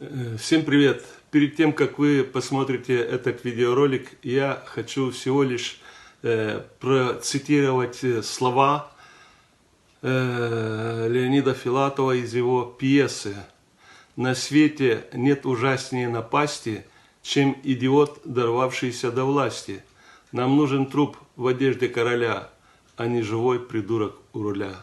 Э, Всем привет! Перед тем, как вы посмотрите этот видеоролик, я хочу всего лишь э, процитировать э, слова э, Леонида Филатова из его пьесы «На свете нет ужаснее напасти, чем идиот, дорвавшийся до власти. Нам нужен труп в одежде короля, а не живой придурок у руля».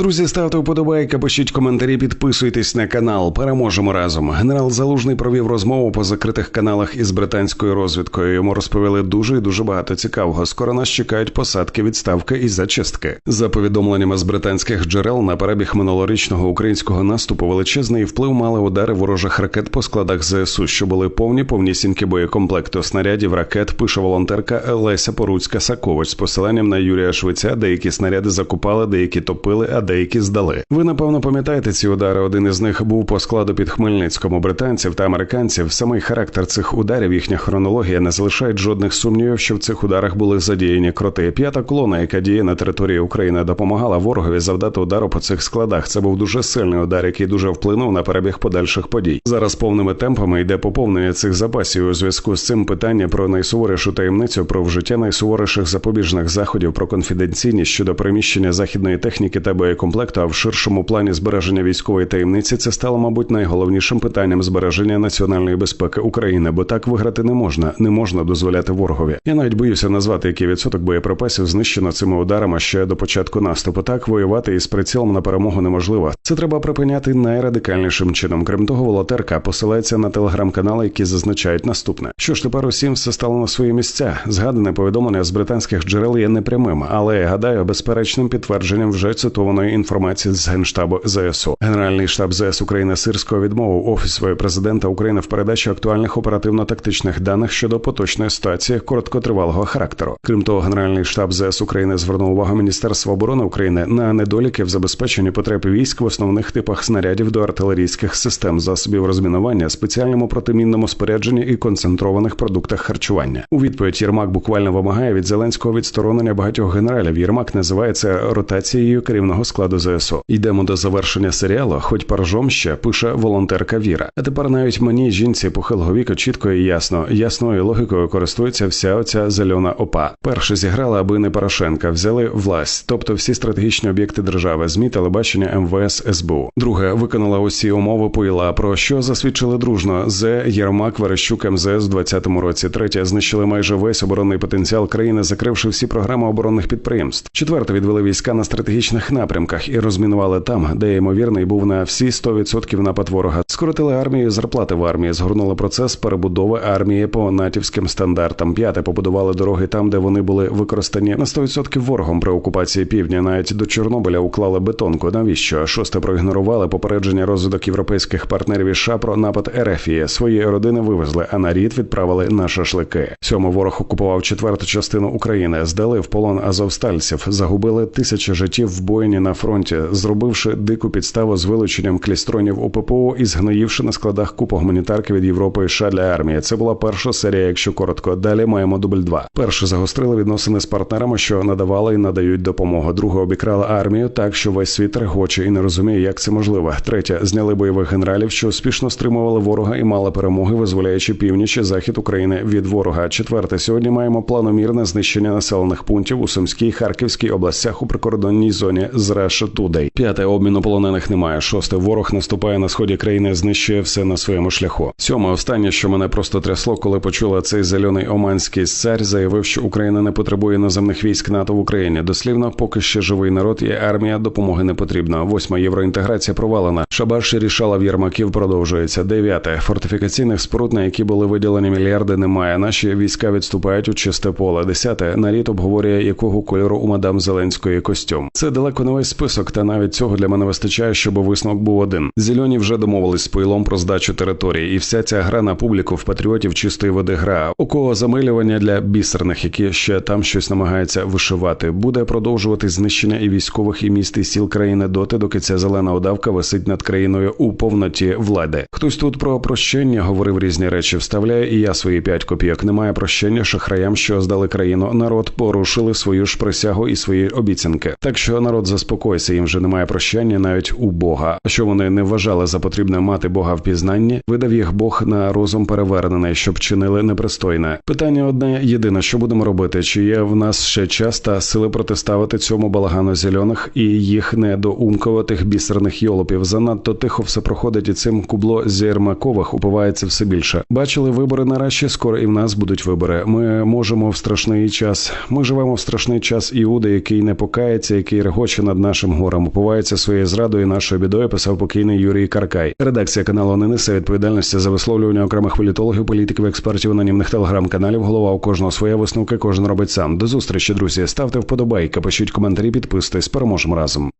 Друзі, ставте вподобайки, пишіть коментарі, підписуйтесь на канал. Переможемо разом. Генерал Залужний провів розмову по закритих каналах із британською розвідкою. Йому розповіли дуже і дуже багато цікавого. Скоро нас чекають посадки, відставки і зачистки. За повідомленнями з британських джерел на перебіг минулорічного українського наступу величезний вплив мали удари ворожих ракет по складах ЗСУ, що були повні повнісінькі боєкомплекту снарядів ракет. Пише волонтерка Леся Поруцька Сакович з посиланням на Юрія Швеця. Деякі снаряди закупали, деякі топили. а деякі здали. Ви напевно пам'ятаєте ці удари. Один із них був по складу під Хмельницькому британців та американців. Самий характер цих ударів, їхня хронологія не залишають жодних сумнівів, що в цих ударах були задіяні кроти. П'ята колона, яка діє на території України, допомагала ворогові завдати удару по цих складах. Це був дуже сильний удар, який дуже вплинув на перебіг подальших подій. Зараз повними темпами йде поповнення цих запасів. У зв'язку з цим питання про найсуворішу таємницю, про вжиття найсуворіших запобіжних заходів, про конфіденційність щодо приміщення західної техніки та боєкомплекту комплекту, а в ширшому плані збереження військової таємниці це стало, мабуть, найголовнішим питанням збереження національної безпеки України, бо так виграти не можна, не можна дозволяти ворогові. Я навіть боюся назвати, який відсоток боєприпасів знищено цими ударами ще до початку наступу. Так воювати із прицілом на перемогу неможливо. Це треба припиняти найрадикальнішим чином. Крім того, волонтерка посилається на телеграм-канали, які зазначають наступне. Що ж тепер усім все стало на свої місця? Згадане повідомлення з британських джерел є непрямим, але я гадаю, безперечним підтвердженням вже цитованої інформації з генштабу ЗСУ. Генеральний штаб ЗС України Сирського відмовив офісу президента України в передачі актуальних оперативно-тактичних даних щодо поточної ситуації короткотривалого характеру. Крім того, Генеральний штаб ЗС України звернув увагу Міністерства оборони України на недоліки в забезпеченні потреб військ в основних типах снарядів до артилерійських систем, засобів розмінування, спеціальному протимінному спорядженні і концентрованих продуктах харчування. У відповідь Єрмак буквально вимагає від Зеленського відсторонення багатьох генералів. Єрмак називає це ротацією керівного складу ЗСУ. Йдемо до завершення серіалу, хоч паржом ще пише волонтерка Віра. А тепер навіть мені жінці похилого віку чітко і ясно, ясною логікою користується вся оця зелена опа. Перше зіграла, аби не Порошенка, взяли власть, тобто всі стратегічні об'єкти держави, змі, телебачення, МВС, СБУ. Друге виконала усі умови поїла, про що засвідчили дружно з Єрмак, Верещук, МЗС в 20-му році. Третє знищили майже весь оборонний потенціал країни, закривши всі програми оборонних підприємств. Четверте відвели війська на стратегічних напрямках і розмінували там, де ймовірний був на всі 100% напад ворога. Скоротили армію, зарплати в армії, згорнули процес перебудови армії по натівським стандартам. П'яте побудували дороги там, де вони були використані на 100% ворогом при окупації півдня. Навіть до Чорнобиля уклали бетонку. Навіщо шосте проігнорували попередження розвиток європейських партнерів із США про напад Ерефії. Свої родини вивезли, а на рід відправили на шашлики. Сьомо ворог окупував четверту частину України, здали в полон азовстальців, загубили тисячі життів в боїні на фронті, зробивши дику підставу з вилученням клістронів у ППО і згноївши на складах купу гуманітарки від Європи і США для армії. Це була перша серія, якщо коротко. Далі маємо дубль 2. Перше загострили відносини з партнерами, що надавали і надають допомогу. Друге обікрали армію так, що весь світ регоче і не розуміє, як це можливо. Третє зняли бойових генералів, що успішно стримували ворога і мали перемоги, визволяючи північ і захід України від ворога. Четверте сьогодні маємо планомірне знищення населених пунктів у Сумській Харківській областях у прикордонній зоні з Раша Тудей. П'яте обміну полонених немає. Шосте ворог наступає на сході країни, знищує все на своєму шляху. Сьоме останнє, що мене просто трясло, коли почула цей зелений оманський цар, заявив, що Україна не потребує наземних військ НАТО в Україні. Дослівно, поки ще живий народ є армія, допомоги не потрібна. Восьма євроінтеграція провалена. Шабаш рішала в Єрмаків продовжується. Дев'яте фортифікаційних споруд, на які були виділені мільярди, немає. Наші війська відступають у чисте поле. Десяте нарід обговорює, якого кольору у мадам Зеленської костюм. Це далеко не весь список, та навіть цього для мене вистачає, щоб висновок був один. Зелені вже домовились з пойлом про здачу території, і вся ця гра на публіку в патріотів чистої води гра. У кого замилювання для бісерних, які ще там щось намагаються вишивати, буде продовжувати знищення і військових, і міст і сіл країни доти, доки ця зелена удавка висить над країною у повноті влади. Хтось тут про прощення говорив різні речі. Вставляю і я свої п'ять копійок. Немає прощення шахраям, що здали країну. Народ порушили свою ж присягу і свої обіцянки. Так що народ заспокойся, їм вже немає прощання навіть у Бога. А що вони не вважали за потрібне мати Бога в пізнанні, видав їх Бог на розум перевернений, щоб чинили непристойне. Питання одне єдине, що будемо робити? Чи є в нас ще час та сили протиставити цьому балагану зелених і їх недоумкуватих бісерних йолопів? Занадто тихо все проходить, і цим кубло зірмакових упивається все більше. Бачили вибори нарешті. Скоро і в нас будуть вибори. Ми можемо в страшний час. Ми живемо в страшний час Іуди, який не покається, який регоче над нашим горем, упивається своєю зрадою і нашою бідою. Писав покійний Юрій Каркай. Редакція каналу не несе відповідальності за висловлювання окремих політологів, політиків, експертів, анонімних телеграм-каналів. Голова у кожного своя висновки, кожен робить сам. До зустрічі, друзі. Ставте вподобайки, пишіть коментарі, підписуйтесь. Переможемо разом.